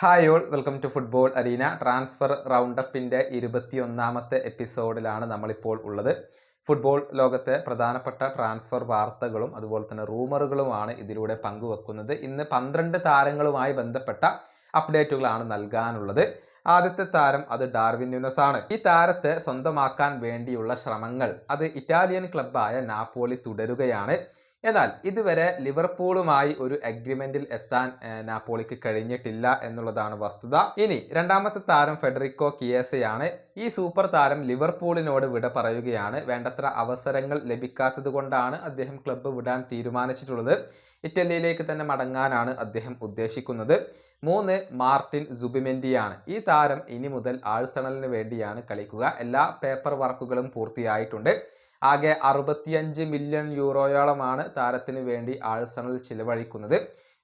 Hi all welcome to football arena transfer റൗണ്ടപ്പിന്റെ ഇരുപത്തിയൊന്നാമത്തെ എപ്പിസോഡിലാണ് നമ്മളിപ്പോൾ ഉള്ളത്. ഫുട്ബോൾ ലോകത്തെ പ്രധാനപ്പെട്ട ട്രാൻസ്ഫർ വാർത്തകളും അതുപോലെ തന്നെ റൂമറുകളുമാണ് ഇതിലൂടെ പങ്കുവെക്കുന്നത്. ഇന്ന് പന്ത്രണ്ട് താരങ്ങളുമായി ബന്ധപ്പെട്ട അപ്ഡേറ്റുകളാണ് നൽകാനുള്ളത്. ആദ്യത്തെ താരം അത് ഡാർവിൻ ന്യൂനസ് ആണ്. ഈ താരത്തെ സ്വന്തമാക്കാൻ വേണ്ടിയുള്ള ശ്രമങ്ങൾ. അത് ഇറ്റാലിയൻ ക്ലബ്ബായ നാപ്പോളി തുടരുകയാണ്. എന്നാൽ ഇതുവരെ ലിവർപൂളുമായി ഒരു അഗ്രിമെന്റിൽ എത്താൻ നാപ്പോളിക്ക് കഴിഞ്ഞിട്ടില്ല എന്നുള്ളതാണ് വസ്തുത. ഇനി രണ്ടാമത്തെ താരം ഫെഡറിക്കോ കിയേസയാണ്. ഈ സൂപ്പർ താരം ലിവർപൂളിനോട് വിട പറയുകയാണ്. വേണ്ടത്ര അവസരങ്ങൾ ലഭിക്കാത്തത് കൊണ്ടാണ് അദ്ദേഹം ക്ലബ്ബ് വിടാൻ തീരുമാനിച്ചിട്ടുള്ളത്. ഇറ്റലിയിലേക്ക് തന്നെ മടങ്ങാനാണ് അദ്ദേഹം ഉദ്ദേശിക്കുന്നത്. മൂന്ന് മാർട്ടിൻ സുബിമെൻഡിയാണ്. ഈ താരം ഇനി മുതൽ ആഴ്സണലിന് വേണ്ടിയാണ് കളിക്കുക. എല്ലാ പേപ്പർ വർക്കുകളും പൂർത്തിയായിട്ടുണ്ട്. ആകെ അറുപത്തിയഞ്ച് മില്യൺ യൂറോയോളമാണ് താരത്തിന് വേണ്ടി ആഴ്സണൽ ചിലവഴിക്കുന്നത്.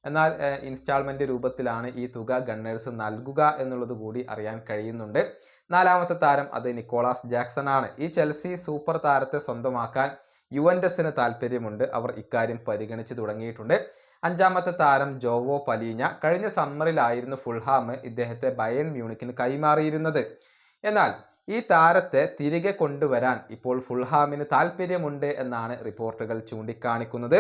എന്നാൽ ഇൻസ്റ്റാൾമെന്റ് രൂപത്തിലാണ് ഈ തുക ഗണ്ണേഴ്സ് നൽകുക എന്നുള്ളത് കൂടി അറിയാൻ കഴിയുന്നുണ്ട്. നാലാമത്തെ താരം അത് നിക്കോളാസ് ജാക്സൺ ആണ് ഈ ചെൽസി സൂപ്പർ താരത്തെ സ്വന്തമാക്കാൻ യുവൻഡസിന് താല്പര്യമുണ്ട് അവർ ഇക്കാര്യം പരിഗണിച്ച് തുടങ്ങിയിട്ടുണ്ട്. അഞ്ചാമത്തെ താരം ജോവോ പലീഞ്ഞ. കഴിഞ്ഞ സമ്മറിലായിരുന്നു ഫുൾഹാം ഇദ്ദേഹത്തെ ബയൺ മ്യൂണിക്കിന് കൈമാറിയിരുന്നത്. എന്നാൽ ഈ താരത്തെ തിരികെ കൊണ്ടുവരാൻ ഇപ്പോൾ ഫുൾഹാമിന് താല്പര്യമുണ്ട് എന്നാണ് റിപ്പോർട്ടുകൾ ചൂണ്ടിക്കാണിക്കുന്നത്.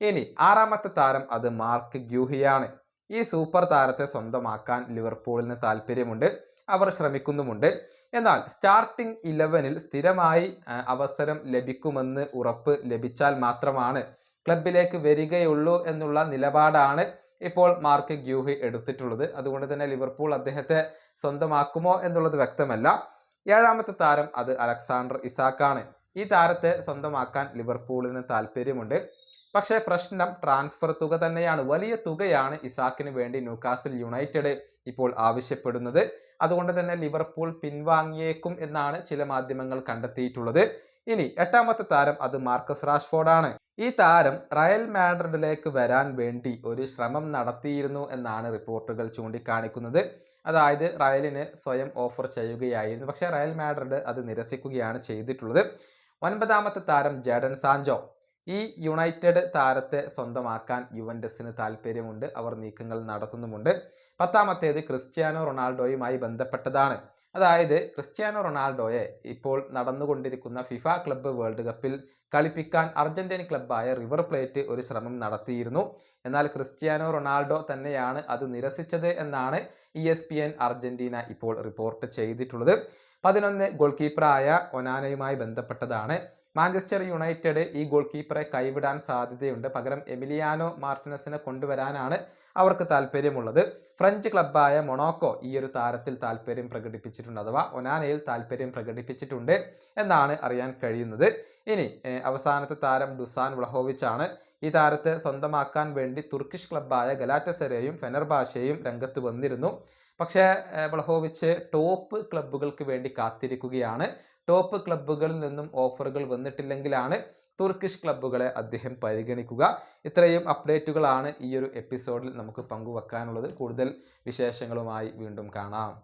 ഇനി ആറാമത്തെ താരം അത് മാർക്ക് ഗ്യൂഹിയാണ്. ഈ സൂപ്പർ താരത്തെ സ്വന്തമാക്കാൻ ലിവർപൂളിന് താല്പര്യമുണ്ട് അവർ ശ്രമിക്കുന്നുമുണ്ട്. എന്നാൽ സ്റ്റാർട്ടിംഗ് ഇലവനിൽ സ്ഥിരമായി അവസരം ലഭിക്കുമെന്ന് ഉറപ്പ് ലഭിച്ചാൽ മാത്രമാണ് ക്ലബിലേക്ക് വരികയുള്ളൂ എന്നുള്ള നിലപാടാണ് ഇപ്പോൾ മാർക്ക് ഗ്യൂഹി എടുത്തിട്ടുള്ളത്. അതുകൊണ്ട് തന്നെ ലിവർപൂൾ അദ്ദേഹത്തെ സ്വന്തമാക്കുമോ എന്നുള്ളത് വ്യക്തമല്ല. ഏഴാമത്തെ താരം അത് അലക്സാണ്ടർ ഇസാക്കാണ്. ഈ താരത്തെ സ്വന്തമാക്കാൻ ലിവർപൂളിന് താല്പര്യമുണ്ട്. പക്ഷേ പ്രശ്നം ട്രാൻസ്ഫർ തുക തന്നെയാണ്. വലിയ തുകയാണ് ഇസാക്കിന് വേണ്ടി ന്യൂകാസിൽ യുണൈറ്റഡ് ഇപ്പോൾ ആവശ്യപ്പെടുന്നത്. അതുകൊണ്ട് തന്നെ ലിവർപൂൾ പിൻവാങ്ങിയേക്കും എന്നാണ് ചില മാധ്യമങ്ങൾ കണ്ടെത്തിയിട്ടുള്ളത്. ഇനി എട്ടാമത്തെ താരം അത് മാർക്കസ് റാഷ്ഫോർഡാണ്. ഈ താരം റയൽ മാഡ്രിഡിലേക്ക് വരാൻ വേണ്ടി ഒരു ശ്രമം നടത്തിയിരുന്നു എന്നാണ് റിപ്പോർട്ടുകൾ ചൂണ്ടിക്കാണിക്കുന്നത്. അതായത് റയലിന് സ്വയം ഓഫർ ചെയ്യുകയായിരുന്നു. പക്ഷേ റയൽ മാഡ്രിഡ് അത് നിരസിക്കുകയാണ് ചെയ്തിട്ടുള്ളത്. ഒൻപതാമത്തെ താരം ജഡൻ സാഞ്ചോ. ഈ യുണൈറ്റഡ് താരത്തെ സ്വന്തമാക്കാൻ യുവൻഡസിന് താല്പര്യമുണ്ട്. അവർ നീക്കങ്ങൾ നടത്തുന്നുമുണ്ട്. പത്താമത്തേത് ക്രിസ്ത്യാനോ റൊണാൾഡോയുമായി ബന്ധപ്പെട്ടതാണ്. അതായത് ക്രിസ്ത്യാനോ റൊണാൾഡോയെ ഇപ്പോൾ നടന്നുകൊണ്ടിരിക്കുന്ന ഫിഫ ക്ലബ്ബ് വേൾഡ് കപ്പിൽ കളിപ്പിക്കാൻ അർജന്റീൻ ക്ലബ്ബായ റിവർ പ്ലേറ്റ് ഒരു ശ്രമം നടത്തിയിരുന്നു. എന്നാൽ ക്രിസ്ത്യാനോ റൊണാൾഡോ തന്നെയാണ് അത് നിരസിച്ചത് എന്നാണ് E S P N Argentina ഇപ്പോൾ റിപ്പോർട്ട് ചെയ്തിട്ടുള്ളത്. പതിനൊന്ന് ഗോൾ കീപ്പറായ ഒനാനയുമായി ബന്ധപ്പെട്ടതാണ് മാഞ്ചസ്റ്റർ യുണൈറ്റഡ് ഈ ഗോൾ കീപ്പറെ കൈവിടാൻ സാധ്യതയുണ്ട്. പകരം എമിലിയാനോ മാർട്ടിനസിനെ കൊണ്ടുവരാനാണ് അവർക്ക് താല്പര്യമുള്ളത് ഫ്രഞ്ച് ക്ലബ്ബായ മൊണോക്കോ ഈ ഒരു താരത്തിൽ താല്പര്യം പ്രകടിപ്പിച്ചിട്ടുണ്ട് അഥവാ ഒനാനയിൽ താല്പര്യം പ്രകടിപ്പിച്ചിട്ടുണ്ട് എന്നാണ് അറിയാൻ കഴിയുന്നത്. ഇനി അവസാനത്തെ താരം ഡുസാൻ വ്ലഹോവിച്ച് ആണ് ഈ താരത്തെ സ്വന്തമാക്കാൻ വേണ്ടി തുർക്കിഷ് ക്ലബ്ബായ ഗലാറ്റസെരയും ഫെനർബാഷയും രംഗത്ത് വന്നിരുന്നു. പക്ഷേ വ്ലഹോവിച്ച് ടോപ്പ് ക്ലബ്ബുകൾക്ക് വേണ്ടി കാത്തിരിക്കുകയാണ്. ടോപ്പ് ക്ലബ്ബുകളിൽ നിന്നും ഓഫറുകൾ വന്നിട്ടില്ലെങ്കിലാണ് തുർക്കിഷ് ക്ലബ്ബുകളെ അദ്ദേഹം പരിഗണിക്കുക. ഇത്രയും അപ്ഡേറ്റുകളാണ് ഈ ഒരു എപ്പിസോഡിൽ നമുക്ക് പങ്കുവെക്കാനുള്ളത്. കൂടുതൽ വിശേഷങ്ങളുമായി വീണ്ടും കാണാം.